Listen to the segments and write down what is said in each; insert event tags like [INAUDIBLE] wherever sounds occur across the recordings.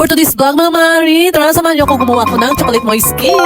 For today's vlog mga Mari, tara samahan niyo ako gumawa ko ng chocolate moist cake.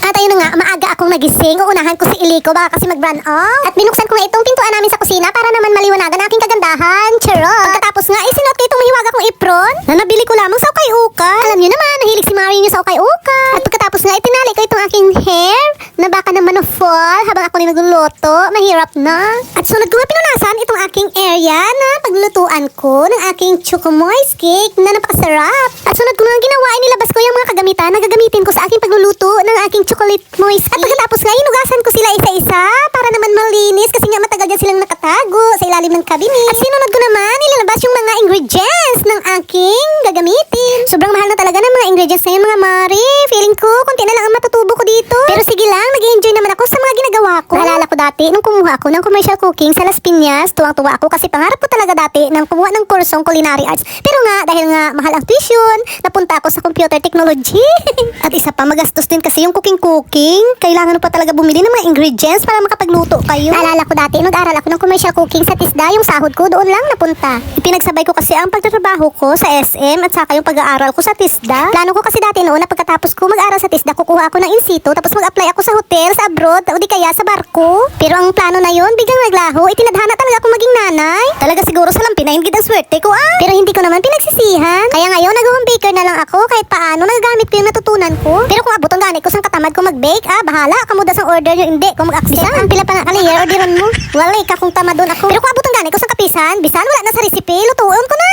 At ayun na nga, maaga akong nagising. Uunahan ko si Iliko, baka kasi mag-run off. At binuksan ko nga itong pintuan namin sa kusina para naman maliwanagan ang aking kagandahan. Charot! Pagkatapos nga, isinuot ko itong mahiwaga kong apron na nabili ko lamang sa ukay-ukay. Alam niyo naman, nahilig si Mari niyo sa ukay-ukay. At pagkatapos nga, itinali ko itong aking hair na baka naman fall habang ako nagluluto. Mahirap na. At ko nga pinunasan itong aking area na paglulutuan ko ng aking choco moist cake na napakasarap. At ko nga ginawa, inilabas ko yung mga kagamitan na gagamitin ko sa aking pagluluto ng aking chocolate moist. At pagkatapos nga, inugasan ko sila isa-isa para naman malinis kasi nga matagal dyan silang nakatago sa ilalim ng cabinet. At sinunod ko naman, nilalabas yung mga ingredients ng aking gagamitin. Sobrang mahal na talaga ng mga ingredients ngayon mga mari. Feeling ko, konti na lang ang matutubo ko dito. Pero sige lang, nag-enjoy naman ako sa mga ginagawa ko. Naalala dati, nung kumuha ako ng commercial cooking sa Las Piñas, tuwang-tuwa ako kasi pangarap ko talaga dati nang kumuha ng kursong culinary arts. Pero nga, dahil nga mahal ang tuition, napunta ako sa computer technology. [LAUGHS] At isa pa, magastos din kasi yung cooking-cooking. Kailangan pa talaga bumili ng mga ingredients para makapagluto kayo. Naalala ko dati, nag-aral ako ng commercial cooking sa TISDA, yung sahod ko doon lang napunta. Ipinagsabay ko kasi ang pagtatrabaho ko sa SM at saka yung pag-aaral ko sa TISDA. Plano ko kasi dati noon na pagkatapos ko mag-aral sa TISDA, kukuha ako ng in situ, tapos mag-apply ako sa hotel, sa abroad, o di kaya sa barko. Pero ang plano na yon biglang naglaho, itinadhana talaga ako maging nanay. Talaga siguro sa lampi na ang swerte ko ah. Pero hindi ko naman pinagsisihan. Kaya ngayon, nag-home baker na lang ako kahit paano nagagamit ko yung natutunan ko. Pero kung abot ang ganit ko sang katamad ko mag-bake, ah, bahala. Kamuda sang order nyo, hindi. Kung mag-accept, ang pila pa nga kaliyer, orderan mo. Wala ka kung tamadon ako. Pero kung abot ang ganit ko sang kapisan, bisan, wala na sa recipe, lutuon ko na.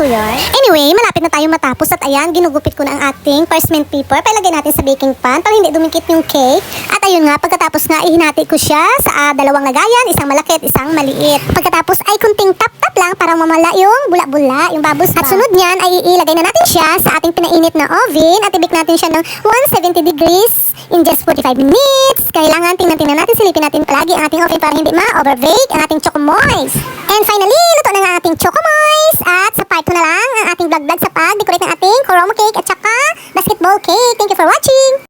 Yan. Anyway, malapit na tayo matapos at ayan, ginugupit ko na ang ating parchment paper. Pailagay natin sa baking pan para hindi dumikit yung cake. At ayun nga, pagkatapos nga, ihinati ko siya sa ah, dalawang lagayan, isang malaki at isang maliit. Pagkatapos ay kunting tap-tap lang para mamala yung bula-bula, yung bubbles At sunod niyan ay ilagay na natin siya sa ating pinainit na oven at ibig natin siya ng 170 degrees in just 45 minutes. Kailangan tingnan-tingnan natin, silipin natin palagi ang ating oven para hindi ma-overbake ang ating choco moist. And finally, luto na ang ating promo cake at saka basketball cake. Thank you for watching!